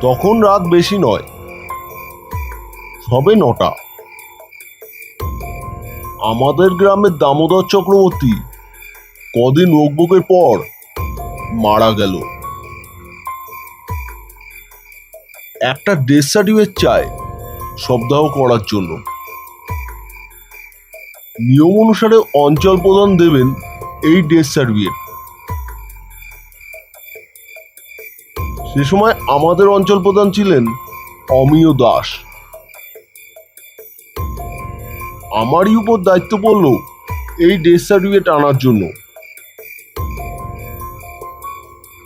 তখন রাত বেশি নয়। সবে নটা। আমাদের গ্রামের দামোদর চক্রবর্তী কদিন রোগবোগের পর মারা গেল। একটা ডেথ সার্টিফিকেট চায় শবদাহ করার জন্য। নিয়ম অনুসারে অঞ্চল প্রধান দেবেন এই ডেথ সার্টিফিকেট সে সময় আমাদের অঞ্চল প্রধান ছিলেন অমিয় দাস। আমারই উপর দায়িত্ব পড়ল এই ডেথ সার্টিফিকেট আনার জন্য।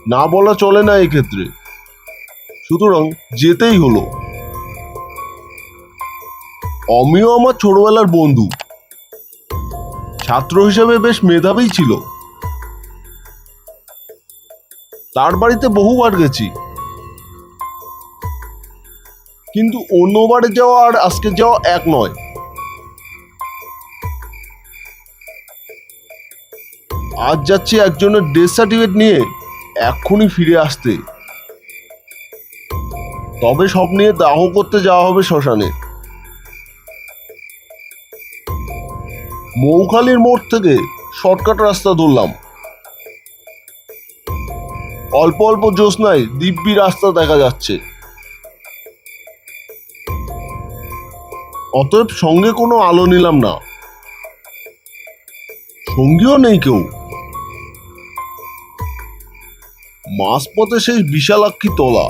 না বলা চলে না এক্ষেত্রে। সুতরাং যেতেই হলো। অমিয় আমার ছোটবেলার বন্ধু। ছাত্র হিসেবে বেশ মেধাবী ছিল। তার বাড়িতে বহুবার গেছি। কিন্তু অন্যবারে যাওয়া আর আজকে যাওয়া এক নয়। আজ যাচ্ছি একজনের ডেথ সার্টিফিকেট নিয়ে এক্ষুনি ফিরে আসতে। তবে সব নিয়ে দাহ করতে যাওয়া হবে শ্মশানে। মৌখালির মোড় থেকে শর্টকাট রাস্তা ধরলাম। অল্প অল্প জ্যোৎস্নায় দিব্যি রাস্তা দেখা যাচ্ছে। অতএব সঙ্গে কোনো আলো নিলাম না। সঙ্গীও নেই কেউ। মাঝপথে সেই বিশালাক্ষী তলা।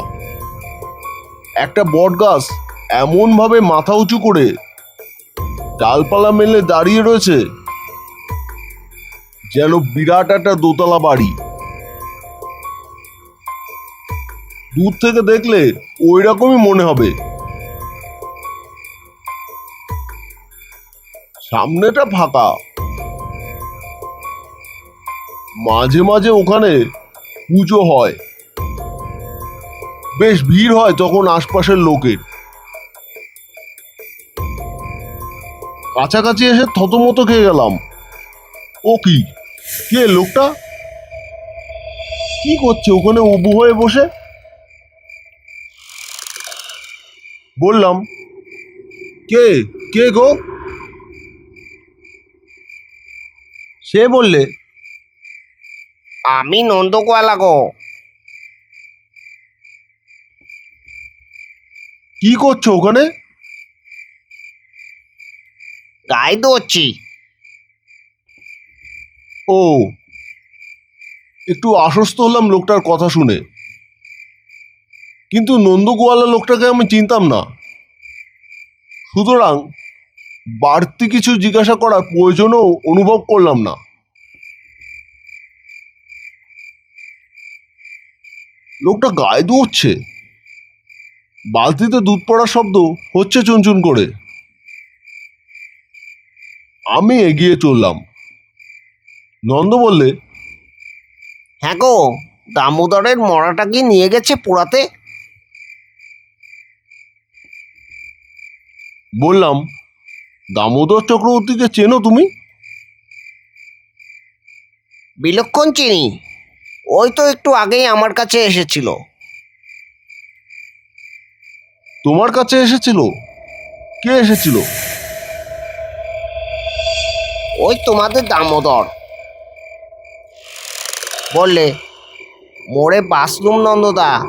একটা বট গাছ এমনভাবে মাথা উঁচু করে ডালপালা মেলে দাঁড়িয়ে রয়েছে, যেন বিরাট একটা দোতলা বাড়ি। দূর থেকে দেখলে ওই রকমই মনে হবে। সামনেটা ফাঁকা। মাঝে মাঝে ওখানে পুজো হয়। বেশ ভিড় হয় তখন আশপাশের লোকের। কাছাকাছি এসে থতমত খেয়ে গেলাম। ও কি? কে লোকটা? কি করছে? ওখানে উবু হয়ে বসে? বললাম কে? কে গো? সে বললে আমি নন্দকোয়ালা গো। কি করছ ওখানে? গাই দোচ্ছি ও একটু আশ্বস্ত হলাম লোকটার কথা শুনে। কিন্তু নন্দগোয়ালা লোকটাকে আমি চিনতাম না। সুতরাং বাড়তি কিছু জিজ্ঞাসা করার প্রয়োজনও অনুভব করলাম না। লোকটা গায়ে দুচ্ছে বালতিতে দুধ পড়ার শব্দ হচ্ছে চুনচুন করে। আমি এগিয়ে চললাম। নন্দ বললে হ্যাঁ গো, দামোদরের মরাটা কি নিয়ে গেছে পোড়াতে? বললাম দামোদর চক্রবর্তীকে চেনো তুমি? বিলক্ষণ চিনি। ওই তো একটু আগেই আমার কাছে এসেছিল। তোমার কাছে এসেছিল? কে এসেছিল? ওই তোমাদের দামোদর। বললে মোড়ে বাসলুম নন্দদা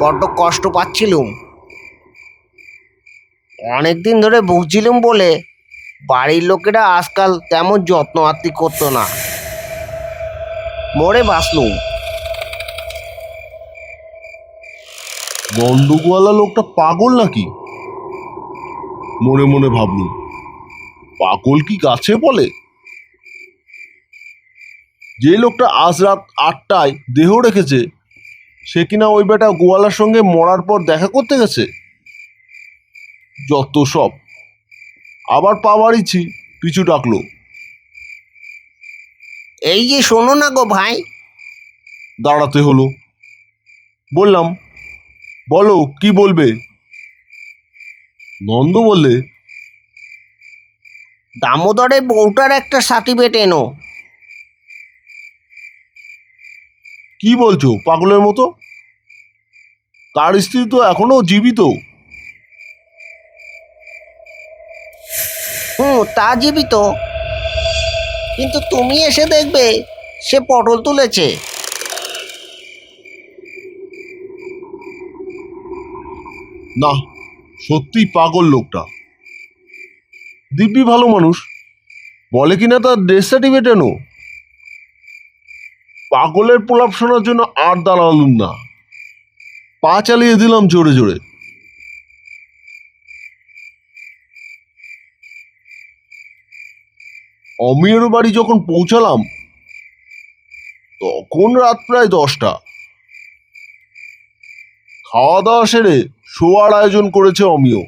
বড্ড কষ্ট পাচ্ছিলুম। অনেকদিন ধরে ভুগছিলুম বলে বাড়ির লোকেরা আজকাল তেমন যত্ন আত্মি করতো না। মোড়ে বাসলুম নন্দগোয়ালা লোকটা পাগল নাকি? মনে মনে ভাবলুম, পাগল কি গাছে বলে? যে লোকটা আজ রাত আটটায় দেহ রেখেছে, সে কিনা ওই বেটা গোয়ালার সঙ্গে মরার পর দেখা করতে গেছে? যত সব। আবার পা বাড়িছি পিছু ডাকলো। এই যে শোনো না গো ভাই। দাঁড়াতে হলো। বললাম বলো কি বলবে? নন্দ বললে দামোদরের বউটার একটা সার্টিফিকেট এনো। কি বলছো পাগলের মতো? তার স্ত্রী তো এখনও জীবিত। তা জীবিত। কিন্তু তুমি এসে দেখবে, সে পটল তুলেছে। না, সত্যিই পাগল লোকটা। দিব্যি ভালো মানুষ। বলে কিনা তার ডেথ সার্টিফিকেট এনো পাগলের প্রলাপ শোনার জন্য আর দাঁড়ালুম না। পা চালিয়ে দিলাম জোরে জোরে। অমিয়ের বাড়ি যখন পৌঁছালাম, তখন রাত প্রায় দশটা। খাওয়া দাওয়া সেরে শোয়ার আয়োজন করেছে অমিয়।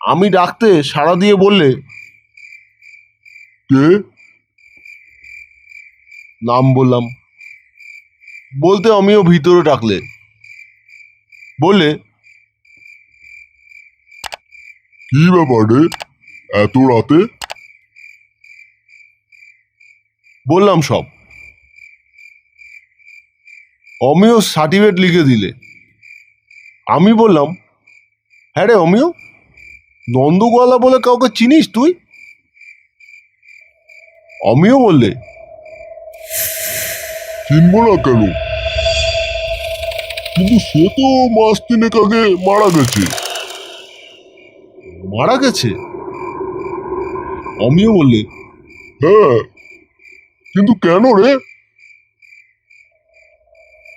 আমি ডাকতে সাড়া দিয়ে বললে, কে? নাম বললাম। বলতে অমিয় ভিতরে ডাকলে। বললে, কি ব্যাপার এত রাতে বললাম সব। অমিও সার্টিফিকেট লিখে দিলে। আমি বললাম হ্যাঁ রে অমিও নন্দগোয়ালা বলে কাউকে চিনিস তুই? অমিও বললে, চিনব না কেন? কিন্তু সে তো মাস তিনেক আগে মারা গেছে। মারা গেছে? অমিয় বললে হ্যাঁ কিন্তু কেন রে?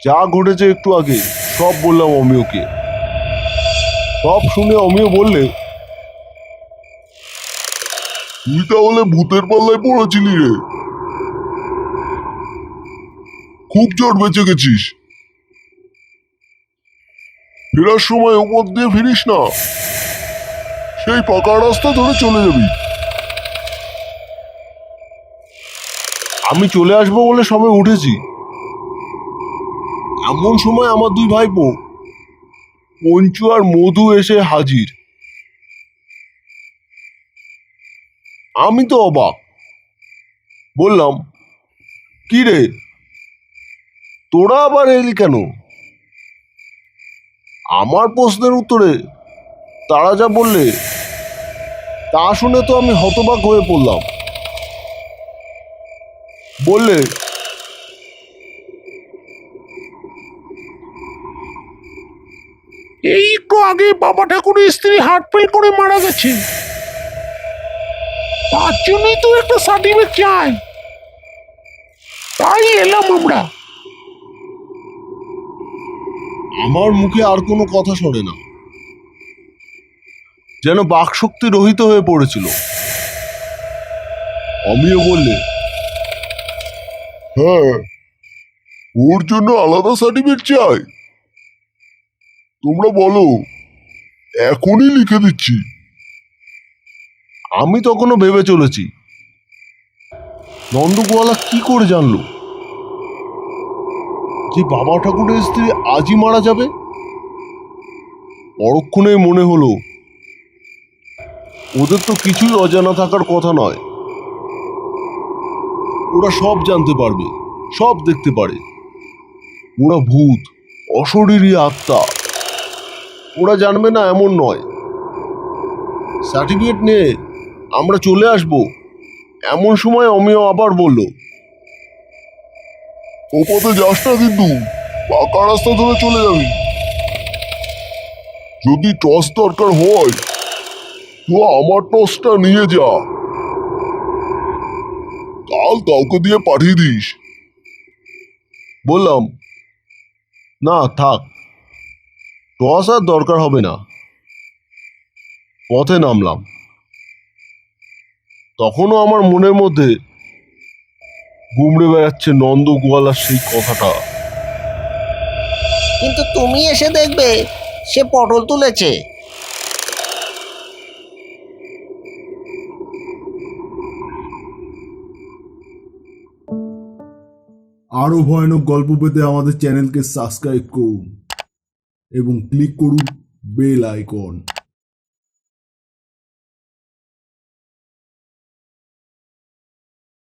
যা ঘটেছে একটু আগে, সব বললাম অমিয়কে। সব শুনে অমিয় বললে, তুই তাহলে ভূতের পাল্লায় পড়েছিলি রে। খুব জোর বেঁচে গেছিস। ফেরার সময় উপর দিয়ে ফিরিস না। সেই পাকা রাস্তা ধরে চলে যাবি। আমি চলে আসব বলে সবে উঠেছি। এমন সময় আমার দুই ভাই ভাইপো, পঞ্চু আর মধু এসে হাজির। আমি তো অবাক। বললাম, কি রে? তোরা আবার এলি কেন? আমার প্রশ্নের উত্তরে তারা যা বললে, তা শুনে তো আমি হতবাক হয়ে পড়লাম। বললে। এই একটু আগে বাবা ঠাকুরের স্ত্রী হার্ট ফেল করে মারা গেছে। তার জন্যই তো একটা সার্টিফিকেট চাই। তাই এলাম আমরা। আমার মুখে আর কোনো কথা সরে না। যেন বাকশক্তি রহিত হয়ে পড়েছিল। অমিয় বললে হ্যাঁ ওর জন্য আলাদা সার্টিফিকেট চাই। তোমরা বলো, এখনই লিখে দিচ্ছি। আমি তখনও ভেবে চলেছি। নন্দগোয়ালা কি করে জানলো? যে বাবা ঠাকুরের স্ত্রী আজই মারা যাবে? পরক্ষণে মনে হলো, ওদের তো কিছুই অজানা থাকার কথা নয়। ওরা সব জানতে পারবে, সব দেখতে পারে। ওরা ভূত, অশরীরী আত্মা। ওরা জানবে না এমন নয়। সার্টিফিকেট নিয়ে আমরা চলে আসব। এমন সময় অমিয় আবার বলল ও পথে যাস না কিন্তু, পাকা রাস্তা ধরে চলে যাবি। যদি টস দরকার হয় তো আমার টসটা নিয়ে যা। কাল কাউকে দিয়ে পাঠিয়ে দিস। বললাম, না, থাক। টস আর দরকার হবে না। পথে নামলাম। তখনও আমার মনের মধ্যে গুমড়ে বেড়াচ্ছে নন্দ গোয়ালার সেই কথাটা। কিন্তু তুমি এসে দেখবে, সে পটল তুলেছে। আরও ভয়ানক গল্প পেতে আমাদের চ্যানেলকে সাবস্ক্রাইব করুন এবং ক্লিক করুন বেল আইকন।